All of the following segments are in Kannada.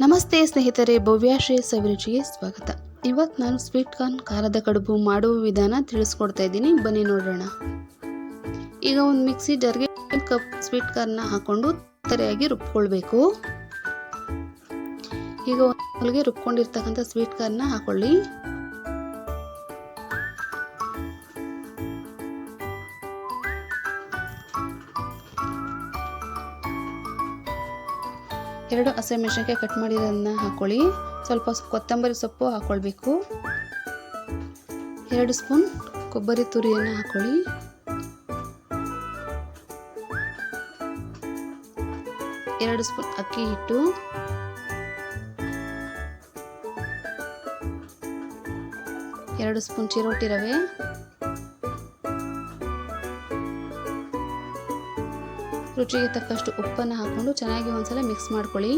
ನಮಸ್ತೆ ಸ್ನೇಹಿತರೆ ಭವ್ಯಾಶ್ರೀ ಸವಿರುಚಿಗೆ ಸ್ವಾಗತ. ಇವತ್ತು ನಾನು ಸ್ವೀಟ್ ಕಾರ್ನ್ ಖಾರದ ಕಡುಬು ಮಾಡುವ ವಿಧಾನ ತಿಳಿಸ್ಕೊಡ್ತಾ ಇದ್ದೀನಿ. ಬನ್ನಿ ನೋಡೋಣ. ಈಗ ಒಂದು ಮಿಕ್ಸಿ ಜರ್ಗೆ ಕಪ್ ಸ್ವೀಟ್ ಕಾರ್ನ ಹಾಕೊಂಡು ತರೆಯಾಗಿ ರುಬ್ಕೊಳ್ಬೇಕು. ಈಗ ಹೊಲಿಗೆ ರುಬ್ಕೊಂಡಿರ್ತಕ್ಕಂಥ ಸ್ವೀಟ್ ಕಾರ್ನ ಹಾಕೊಳ್ಳಿ. ಎರಡು ಹಸಿಮೆಣಸಿನ್ಕಾಯಿ ಕಟ್ ಮಾಡಿರೋದನ್ನ ಹಾಕೊಳ್ಳಿ. ಸ್ವಲ್ಪ ಕೊತ್ತಂಬರಿ ಸೊಪ್ಪು ಹಾಕ್ಕೊಳ್ಬೇಕು ಎರಡು ಸ್ಪೂನ್ ಕೊಬ್ಬರಿ ತುರಿಯನ್ನು ಹಾಕೊಳ್ಳಿ. ಎರಡು ಸ್ಪೂನ್ ಅಕ್ಕಿ ಹಿಟ್ಟು. ಎರಡು ಸ್ಪೂನ್ ಚಿರೋಟಿ ರವೆ. ರುಚಿಗೆ ತಕ್ಕಷ್ಟು ಉಪ್ಪನ್ನು ಹಾಕ್ಕೊಂಡು ಚೆನ್ನಾಗಿ ಒಂದ್ಸಲ ಮಿಕ್ಸ್ ಮಾಡ್ಕೊಳ್ಳಿ.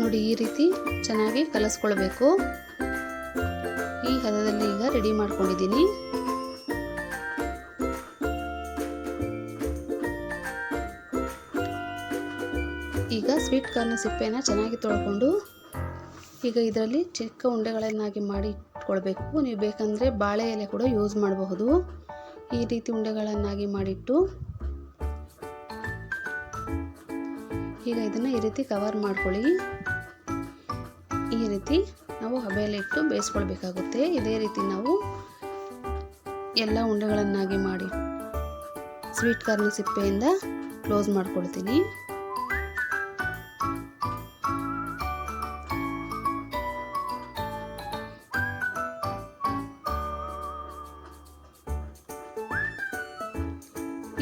ನೋಡಿ ಈ ರೀತಿ ಚೆನ್ನಾಗಿ ಕಲಸ್ಕೊಳ್ಬೇಕು. ಈ ಹದದಲ್ಲಿ ಈಗ ರೆಡಿ ಮಾಡ್ಕೊಂಡಿದ್ದೀನಿ. ಈಗ ಸ್ವೀಟ್ ಕಾರ್ನ ಸಿಪ್ಪೆನ ಚೆನ್ನಾಗಿ ತೊಳ್ಕೊಂಡು ಈಗ ಇದರಲ್ಲಿ ಚಿಕ್ಕ ಉಂಡೆಗಳನ್ನಾಗಿ ಮಾಡಿ ಇಟ್ಕೊಳ್ಬೇಕು. ನೀವು ಬೇಕಂದರೆ ಬಾಳೆ ಎಲೆ ಕೂಡ ಯೂಸ್ ಮಾಡಬಹುದು. ಈ ರೀತಿ ಉಂಡೆಗಳನ್ನಾಗಿ ಮಾಡಿಟ್ಟು ಈಗ ಇದನ್ನು ಈ ರೀತಿ ಕವರ್ ಮಾಡ್ಕೊಳ್ಳಿ. ಈ ರೀತಿ ನಾವು ಹಬೆಯಲ್ಲಿ ಇಟ್ಟು ಬೇಯಿಸ್ಕೊಳ್ಬೇಕಾಗುತ್ತೆ. ಇದೇ ರೀತಿ ನಾವು ಎಲ್ಲ ಉಂಡೆಗಳನ್ನಾಗಿ ಮಾಡಿ ಸ್ವೀಟ್ ಕಾರ್ನ ಸಿಪ್ಪೆಯಿಂದ ಕ್ಲೋಸ್ ಮಾಡ್ಕೊಳ್ತೀನಿ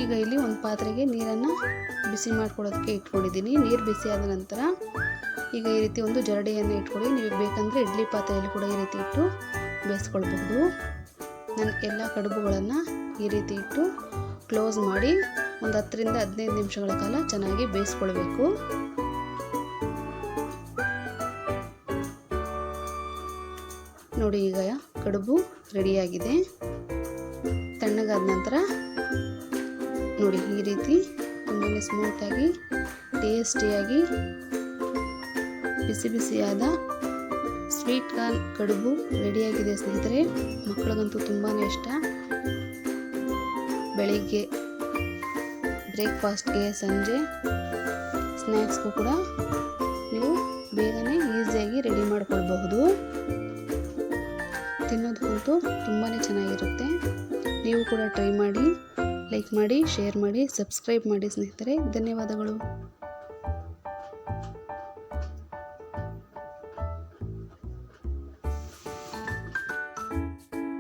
ಈಗ ಇಲ್ಲಿ ಒಂದು ಪಾತ್ರೆಗೆ ನೀರನ್ನು ಬಿಸಿ ಮಾಡ್ಕೊಳ್ಳೋದಕ್ಕೆ ಇಟ್ಕೊಂಡಿದ್ದೀನಿ. ನೀರು ಬಿಸಿ ಆದ ನಂತರ ಈಗ ಈ ರೀತಿ ಒಂದು ಜರಡಿಯನ್ನು ಇಟ್ಕೊಳ್ಳಿ. ನೀವು ಬೇಕಂದರೆ ಇಡ್ಲಿ ಪಾತ್ರೆಯಲ್ಲಿ ಕೂಡ ಈ ರೀತಿ ಇಟ್ಟು ಬೇಯಿಸ್ಕೊಳ್ಬಹುದು. ನನ್ನ ಎಲ್ಲ ಕಡುಬುಗಳನ್ನು ಈ ರೀತಿ ಇಟ್ಟು ಕ್ಲೋಸ್ ಮಾಡಿ ಒಂದು ಹತ್ತರಿಂದ ಹದಿನೈದು ನಿಮಿಷಗಳ ಕಾಲ ಚೆನ್ನಾಗಿ ಬೇಯಿಸ್ಕೊಳ್ಬೇಕು. ನೋಡಿ ಈಗ ಕಡುಬು ರೆಡಿಯಾಗಿದೆ. ತಣ್ಣಗಾದ ನಂತರ ನೋಡಿ ಈ ರೀತಿ ತುಂಬ ಸ್ಮೂತಾಗಿ ಟೇಸ್ಟಿಯಾಗಿ ಬಿಸಿ ಬಿಸಿಯಾದ ಸ್ವೀಟ್ ಕಾರ್ನ್ ಕಡುಬು ರೆಡಿಯಾಗಿದೆ ಸ್ನೇಹಿತರೆ. ಮಕ್ಕಳಿಗಂತೂ ತುಂಬಾ ಇಷ್ಟ. ಬೆಳಿಗ್ಗೆ ಬ್ರೇಕ್ಫಾಸ್ಟ್ಗೆ ಸಂಜೆ ಸ್ನ್ಯಾಕ್ಸ್ಗೂ ಕೂಡ ನೀವು ಬೇಗನೆ ಈಸಿಯಾಗಿ ರೆಡಿ ಮಾಡಿಕೊಳ್ಬಹುದು. ತಿನ್ನೋದಕ್ಕಂತೂ ತುಂಬಾ ಚೆನ್ನಾಗಿರುತ್ತೆ. ನೀವು ಕೂಡ ಟ್ರೈ ಮಾಡಿ ಲೈಕ್ ಮಾಡಿ ಶೇರ್ ಮಾಡಿ ಸಬ್ಸ್ಕ್ರೈಬ್ ಮಾಡಿ ಸ್ನೇಹಿತರೆ. ಧನ್ಯವಾದಗಳು.